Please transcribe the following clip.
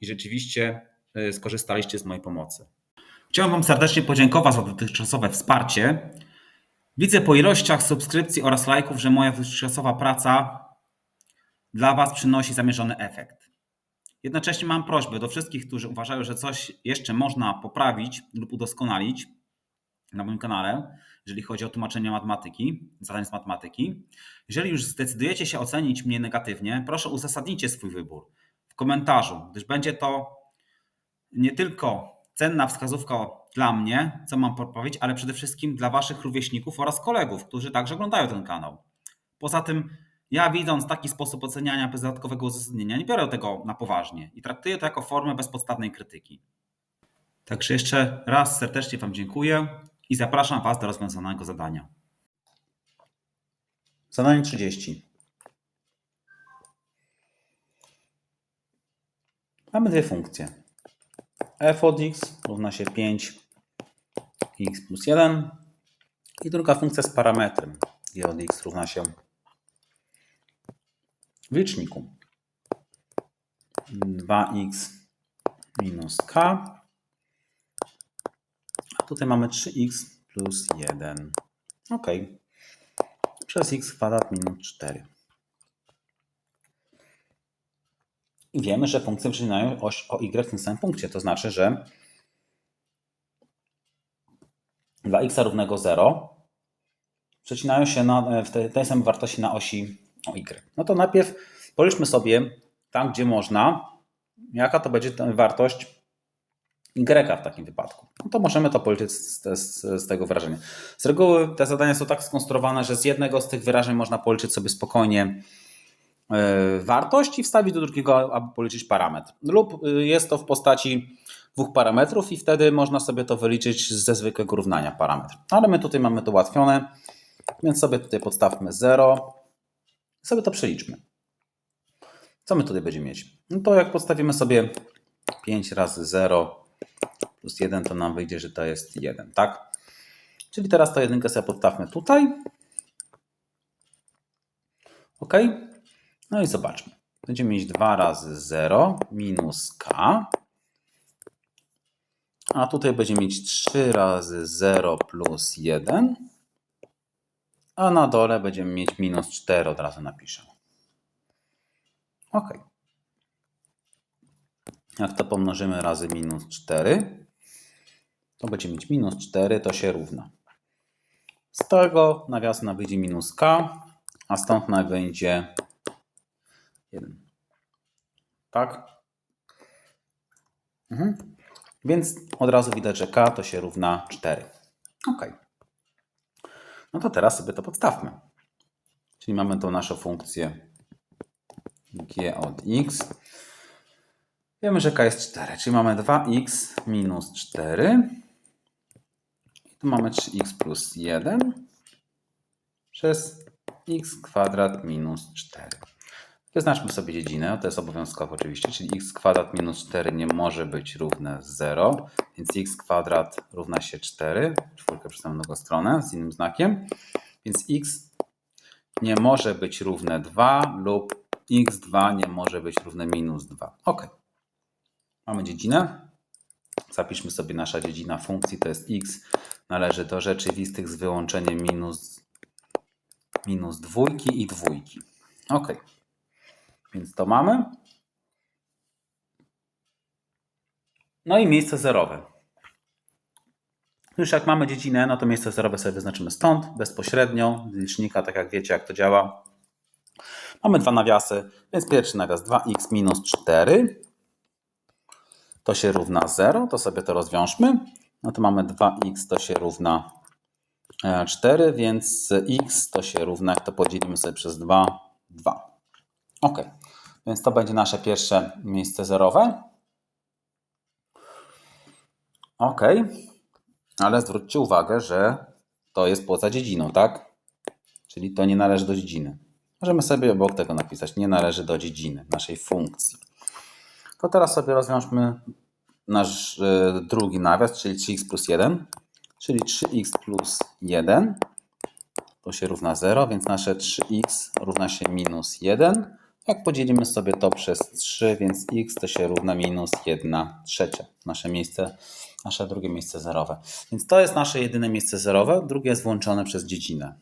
i rzeczywiście y, skorzystaliście z mojej pomocy. Chciałem Wam serdecznie podziękować za dotychczasowe wsparcie. Widzę po ilościach subskrypcji oraz lajków, że moja dotychczasowa praca dla Was przynosi zamierzony efekt. Jednocześnie mam prośbę do wszystkich, którzy uważają, że coś jeszcze można poprawić lub udoskonalić na moim kanale, jeżeli chodzi o tłumaczenie matematyki, zadań z matematyki. Jeżeli już zdecydujecie się ocenić mnie negatywnie, proszę uzasadnijcie swój wybór komentarzu, gdyż będzie to nie tylko cenna wskazówka dla mnie, co mam podpowiedzieć, ale przede wszystkim dla Waszych rówieśników oraz kolegów, którzy także oglądają ten kanał. Poza tym, ja widząc taki sposób oceniania bez dodatkowego uzasadnienia, nie biorę tego na poważnie i traktuję to jako formę bezpodstawnej krytyki. Także jeszcze raz serdecznie Wam dziękuję i zapraszam Was do rozwiązanego zadania. Zadanie 30. Mamy dwie funkcje. f od x równa się 5 x plus 1 i druga funkcja z parametrem. G od x równa się w liczniku. 2x minus k. A tutaj mamy 3x plus 1 ok przez x kwadrat minus 4 i wiemy, że funkcje przecinają oś o y w tym samym punkcie to znaczy, że dla x równego 0 przecinają się na, w tej, tej samej wartości na osi o y. No to najpierw policzmy sobie tam, gdzie można, jaka to będzie wartość y w takim wypadku. No to możemy to policzyć z, z, z, tego wyrażenia. Z reguły te zadania są tak skonstruowane, że z jednego z tych wyrażeń można policzyć sobie spokojnie wartość i wstawić do drugiego, aby policzyć parametr. Lub yy, jest to w postaci dwóch parametrów i wtedy można sobie to wyliczyć ze zwykłego równania parametr. Ale my tutaj mamy to ułatwione, więc sobie tutaj podstawmy 0 i sobie to przeliczmy. Co my tutaj będziemy mieć? No to jak podstawimy sobie 5 razy 0 plus 1, to nam wyjdzie, że to jest 1, tak? Czyli teraz to jedynkę sobie podstawmy tutaj. OK. No i zobaczmy. Będziemy mieć 2 razy 0 minus k a tutaj będzie mieć 3 razy 0 plus 1. A na dole będziemy mieć minus 4, od razu napiszę. Ok. Jak to pomnożymy razy minus 4, to będzie mieć minus 4, to się równa. Z tego nawiasem wyjdzie minus k, a stąd wyjdzie 1. Tak? Mhm. Więc od razu widać, że k to się równa 4. Ok. No to teraz sobie to podstawmy. Czyli mamy tą naszą funkcję g od x. Wiemy, że k jest 4, czyli mamy 2x minus 4. I tu mamy 3x plus 1 przez x kwadrat minus 4. Wyznaczmy sobie dziedzinę, to jest obowiązkowe oczywiście, czyli x kwadrat minus 4 nie może być równe 0, więc x kwadrat równa się 4, czwórkę przedstawiam drugą stronę z innym znakiem, więc x nie może być równe 2 lub x2 nie może być równe minus 2. Ok. Mamy dziedzinę. Zapiszmy sobie nasza dziedzina funkcji, to jest x należy do rzeczywistych z wyłączeniem minus, minus dwójki i dwójki. Ok. Więc to mamy. No i miejsce zerowe. Już jak mamy dziedzinę, no to miejsce zerowe sobie wyznaczymy stąd, bezpośrednio, z licznika, tak jak wiecie, jak to działa. Mamy dwa nawiasy, więc pierwszy nawias 2x minus 4 to się równa 0, to sobie to rozwiążmy. No to mamy 2x to się równa 4, więc x to się równa, jak to podzielimy sobie przez 2, 2. Ok, więc to będzie nasze pierwsze miejsce zerowe. Ok, ale zwróćcie uwagę, że to jest poza dziedziną, tak? Czyli to nie należy do dziedziny. Możemy sobie obok tego napisać, nie należy do dziedziny naszej funkcji. To teraz sobie rozwiążmy nasz y, drugi nawias, czyli 3x plus 1, czyli 3x plus 1 to się równa 0, więc nasze 3x równa się minus 1. Jak podzielimy sobie to przez 3, więc x to się równa minus 1 trzecia. Nasze miejsce, nasze drugie miejsce zerowe. Więc to jest nasze jedyne miejsce zerowe, drugie jest włączone przez dziedzinę.